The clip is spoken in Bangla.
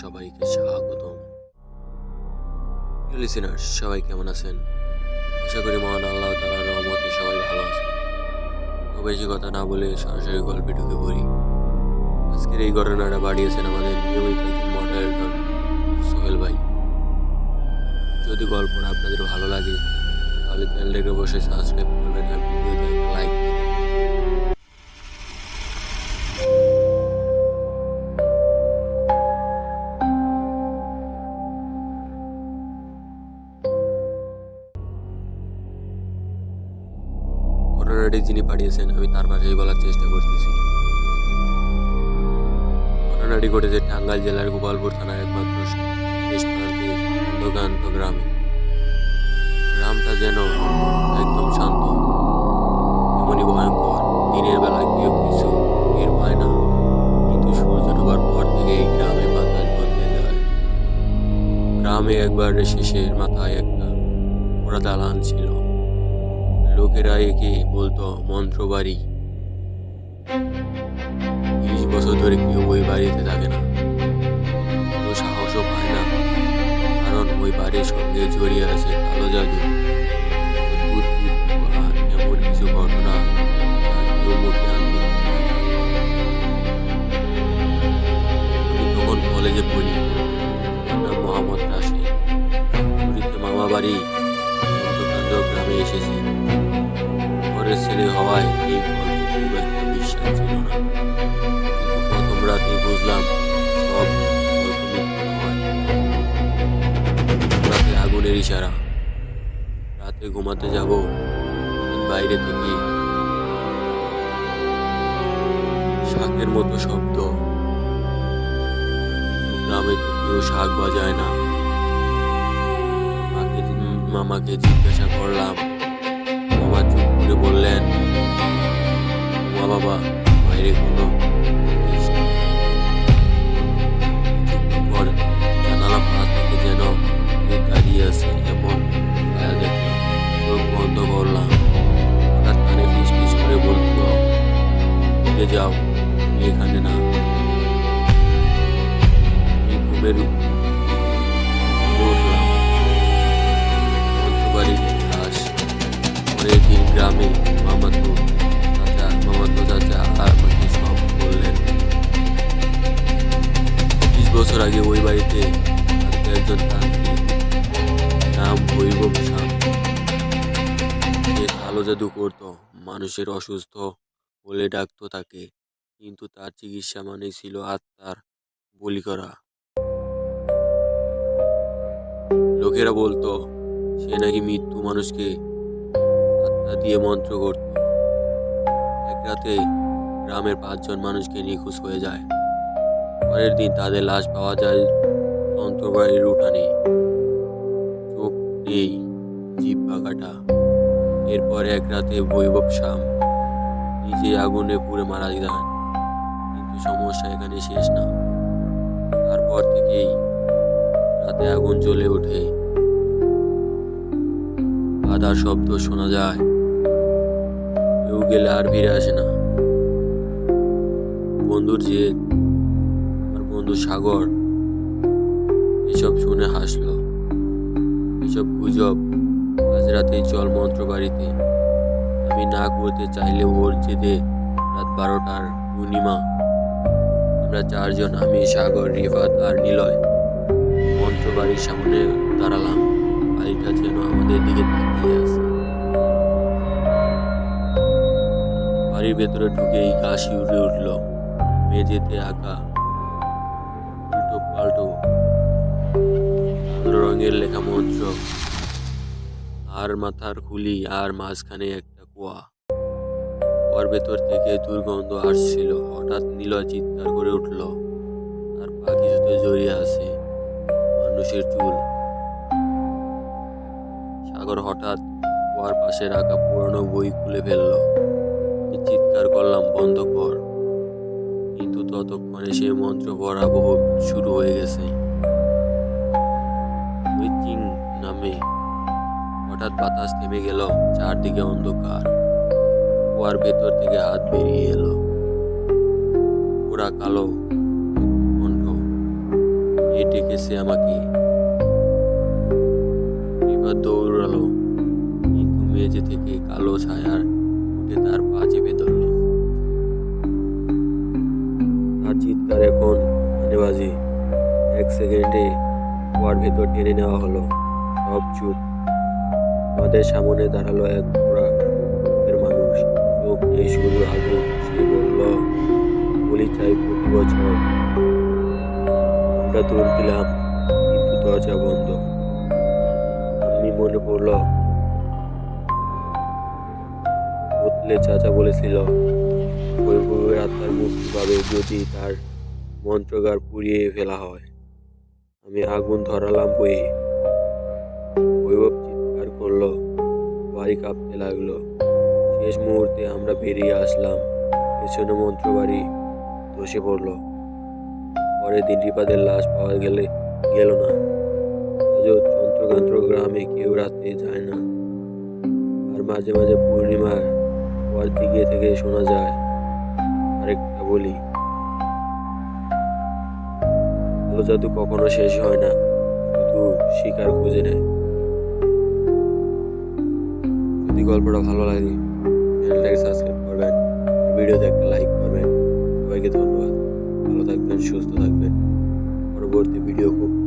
সবাইকে স্বাগতম। লিসেনার্স সবাই কেমন আছেন? আশা করি মহান আল্লাহ তালার রহমতে সবাই ভালো আছেন। তো বেশি কথা না বলে সরাসরি গল্পে ঢুকে পড়ি। আজকের এই ঘটনাটা বাড়িয়েছেন আমাদের নিয়মিত একজন মডারেটর সোহেল ভাই। যদি গল্পটা আপনাদের ভালো লাগে, তাহলে চ্যানেলটাকে অবশ্যই সাবস্ক্রাইব করবেন আর ভিডিওতে লাইক দেবেন ঘটনাটি যিনি পাঠিয়েছেন, আমি তার ভাষায় বলার চেষ্টা করতেছি। ঘটনাটি ঘটেছে টাঙ্গাইল জেলার গোপালপুর থানার একমাত্র অন্ধকান্ত গ্রামে। গ্রামটা যেন একদম শান্ত, এমনই ভয়ঙ্কর। দিনের বেলা কেউ কিছু টের পায় না, কিন্তু সূর্য ডোবার পর থেকে এই গ্রামে বাতাস বদলে যায়। গ্রামে একবার শেষের মাথায় একটা ওরা দালান ছিল। লোকেরা একে বলতো মন্ত্রবাড়ি। তিরিশ বছর ধরে কেউ ওই বাড়িতে থাকে না। কেউ সাহসও পায় না। কারণ ওই বাড়ির সঙ্গে জড়িয়ে আছে কালো জাদু। অদ্ভুত এমন কিছু ঘটনা তখন কলেজে পড়ি। নাম মোহাম্মদ রাশিদ। পুরীতে মামা বাড়ি গ্রামে এসেছি। ঘরের ছেলে হওয়ায় এই খুব একটা বিশ্বাস ছিল না প্রথম রাতে বুঝলাম, সব রাতে আগুনের ইশারা। রাতে ঘুমাতে যাব বাইরে থেকে। শাকের মতো শব্দ। গ্রামে কেউ শাক বাজায় না। মাকে মামাকে জিজ্ঞাসা করলাম মামা চুপ করে বললেন মা বাবা, বাইরে কোনো জিনিস নেই।" কিছুক্ষণ পর জানালা পাশ থেকে যেন দাঁড়িয়ে আছে এমন চোখ বন্ধ করলাম হঠাৎ কানে ফিস ফিস করে বলতো উঠে যাও এখানে না ঘুমের পরের গ্রামে মামাতো চাচা মামাতো চাচা আমাকে সব বললেন। পঁচিশ বছর আগে ওই বাড়িতে একজন তান্ত্রিক নাম বৈভব সাহ। সে কালো জাদু করতো, মানুষের অসুস্থ বলে ডাকতো তাকে, কিন্তু তার চিকিৎসা মানে ছিল আত্মার বলি করা। লোকেরা বলতো, সে নাকি মৃত্যু মানুষকে দিয়ে মন্ত্র করত। এক রাতে গ্রামের পাঁচজন মানুষকে নিখোঁজ হয়ে যায়। পরের দিন তাদের লাশ পাওয়া যায় তন্ত্রবাড়ির উঠানে চোখ নেই, জিভ পাকাটা এরপর এক রাতে বৈভব শাম নিজে আগুনে পুড়ে মারা যান। কিন্তু সমস্যা এখানে শেষ না। তারপর থেকেই রাতে আগুন জ্বলে ওঠে। বাধার শব্দ শোনা যায়। কেউ গেলে আর ফিরে আসে না। বন্ধুর যে আমার বন্ধু সাগর, এসব শুনে হাসলো। এসব গুজব আজ রাতে চল মন্ত্র বাড়িতে। আমি না করতে চাইলে ওর জেদে রাত বারোটার পূর্ণিমা। আমরা চারজন, আমি, সাগর, রিফাত আর নিলয়, মন্ত্র বাড়ির সামনে দাঁড়ালাম। বাড়িটা যেন আমাদের দিকে তাকিয়ে আছে। বাড়ির ভেতরে ঢুকেই গা শিউরে উঠল। মেঝেতে আঁকা উল্টো পাল্টো রঙের লেখা মন্ত্র আর মাথার খুলি আর মাঝখানে একটা কুয়া। কুয়ার ভেতর থেকে দুর্গন্ধ আসছিল, হঠাৎ নীলয় চিৎকার করে উঠল। আর পা কিছুতে জড়িয়ে আছে মানুষের চুল। সাগর হঠাৎ কুয়ার পাশে রাখা পুরনো বই খুলে ফেলল। আমি চিৎকার করলাম, বন্ধ কর। কিন্তু ততক্ষণে সে মন্ত্র পড়া বহু শুরু হয়ে গেছে। চিং নামে হঠাৎ বাতাস থেমে গেল, চারদিকে অন্ধকার। কুয়ার ভেতর থেকে হাত বেরিয়ে এলো। ওরা কালো কণ্ঠ রেখেছে আমাকে। এবার দৌড়ালো। তার এখন আনেবাজি এক সেকেন্ডে কুয়ার ভেতর টেনে নেওয়া হলো। সব চুপ। আমাদের সামনে দাঁড়াল এক ঘোড়া মুখের মানুষ। চোখ নেই শুধু আগুন। সে বলল, বলি চাই প্রতি বছর আমরা দৌড় দিলাম, কিন্তু দরজা বন্ধ। আমি মনে পড়ল, বদলে চাচা বলেছিল, বৈভবের আত্মার মুক্তি পাবে যদি তার মন্ত্রগার পুড়িয়ে ফেলা হয়। আমি আগুন ধরালাম বইয়ে বৈভব চিৎকার করল, বাড়ি কাঁপতে লাগল। শেষ মুহূর্তে আমরা বেরিয়ে আসলাম। পেছনে মন্ত্রবাড়ি ধসে পড়ল। পরের দিন রিপাদের লাশ পাওয়া গেলে, গেল না। আজও গ্রামে কেউ রাতে যায় না। আর মাঝে মাঝে পূর্ণিমার পর দিকে থেকে শোনা যায়, আরেকটা বলি। জাদু কখনো শেষ হয় না। শুধু শিকার খুঁজে নেয়। যদি গল্পটা ভালো লাগে, চ্যানেলটাকে সাবস্ক্রাইব করবেন, ভিডিওতে একটা লাইক করবেন। সবাইকে ধন্যবাদ। ভালো থাকবেন, সুস্থ থাকবেন। পরবর্তী ভিডিও খুব